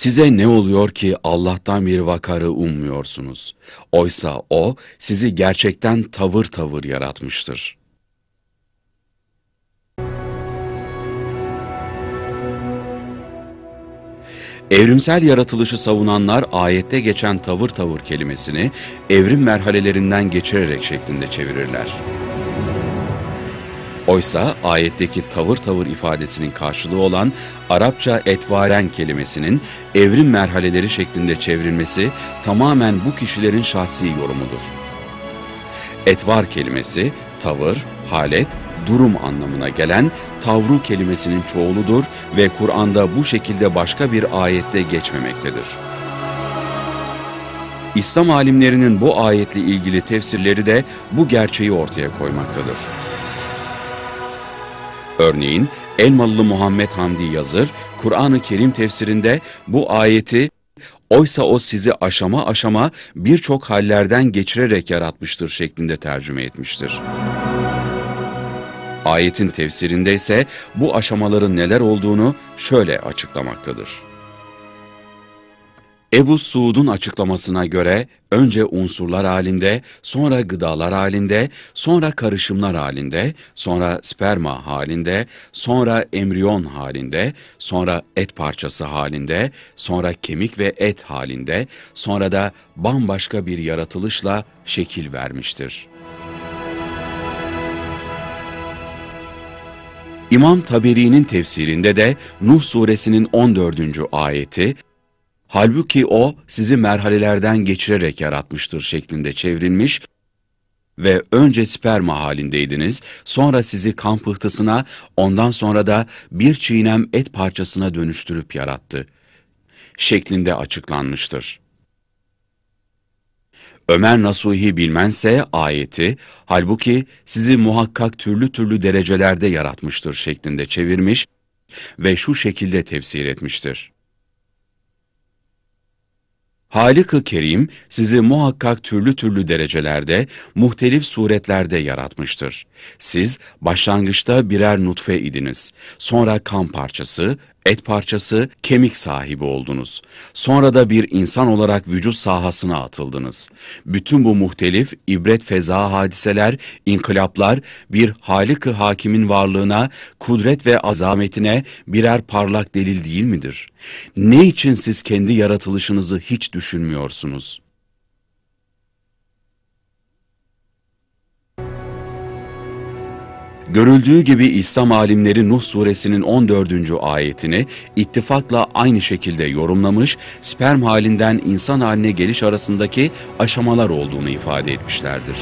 Size ne oluyor ki Allah'tan bir vakarı ummuyorsunuz? Oysa O sizi gerçekten tavır tavır yaratmıştır. Evrimsel yaratılışı savunanlar ayette geçen tavır tavır kelimesini evrim merhalelerinden geçirerek şeklinde çevirirler. Oysa ayetteki tavır tavır ifadesinin karşılığı olan Arapça etvaren kelimesinin evrim merhaleleri şeklinde çevrilmesi tamamen bu kişilerin şahsi yorumudur. Etvar kelimesi tavır, halet, durum anlamına gelen tavru kelimesinin çoğuludur ve Kur'an'da bu şekilde başka bir ayette geçmemektedir. İslam alimlerinin bu ayetle ilgili tefsirleri de bu gerçeği ortaya koymaktadır. Örneğin Elmalılı Muhammed Hamdi Yazır, Kur'an-ı Kerim tefsirinde bu ayeti Oysa o sizi aşama aşama birçok hallerden geçirerek yaratmıştır şeklinde tercüme etmiştir. Ayetin tefsirinde ise bu aşamaların neler olduğunu şöyle açıklamaktadır. Ebu Suud'un açıklamasına göre önce unsurlar halinde, sonra gıdalar halinde, sonra karışımlar halinde, sonra sperma halinde, sonra embriyon halinde, sonra et parçası halinde, sonra kemik ve et halinde, sonra da bambaşka bir yaratılışla şekil vermiştir. İmam Taberi'nin tefsirinde de Nuh suresinin 14. ayeti, Halbuki o sizi merhalelerden geçirerek yaratmıştır şeklinde çevrilmiş ve önce sperma halindeydiniz, sonra sizi kan pıhtısına, ondan sonra da bir çiğnem et parçasına dönüştürüp yarattı şeklinde açıklanmıştır. Ömer Nasuhi bilmense ayeti, halbuki sizi muhakkak türlü türlü derecelerde yaratmıştır şeklinde çevirmiş ve şu şekilde tefsir etmiştir. Halik-ı Kerim sizi muhakkak türlü türlü derecelerde, muhtelif suretlerde yaratmıştır. Siz başlangıçta birer nutfe idiniz. Sonra kan parçası, et parçası, kemik sahibi oldunuz. Sonra da bir insan olarak vücut sahasına atıldınız. Bütün bu muhtelif, ibret feza hadiseler, inkılaplar, bir Halik-ı Hakim'in varlığına, kudret ve azametine birer parlak delil değil midir? Ne için siz kendi yaratılışınızı hiç düşünmüyorsunuz?'' Görüldüğü gibi İslam alimleri Nuh suresinin 14. ayetini ittifakla aynı şekilde yorumlamış, sperm halinden insan haline geliş arasındaki aşamalar olduğunu ifade etmişlerdir.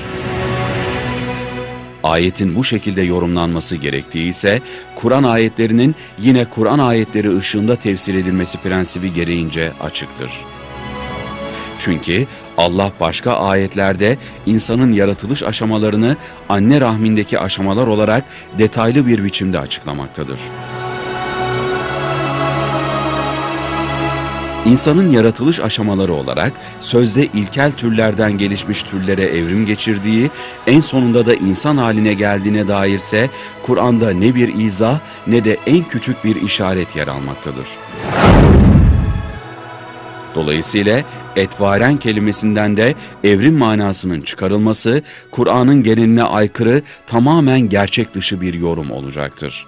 Ayetin bu şekilde yorumlanması gerektiği ise Kur'an ayetlerinin yine Kur'an ayetleri ışığında tefsir edilmesi prensibi gereğince açıktır. Çünkü Allah başka ayetlerde insanın yaratılış aşamalarını anne rahmindeki aşamalar olarak detaylı bir biçimde açıklamaktadır. İnsanın yaratılış aşamaları olarak sözde ilkel türlerden gelişmiş türlere evrim geçirdiği, en sonunda da insan haline geldiğine dairse Kur'an'da ne bir izah ne de en küçük bir işaret yer almaktadır. Dolayısıyla etvaren kelimesinden de evrim manasının çıkarılması, Kur'an'ın geneline aykırı tamamen gerçek dışı bir yorum olacaktır.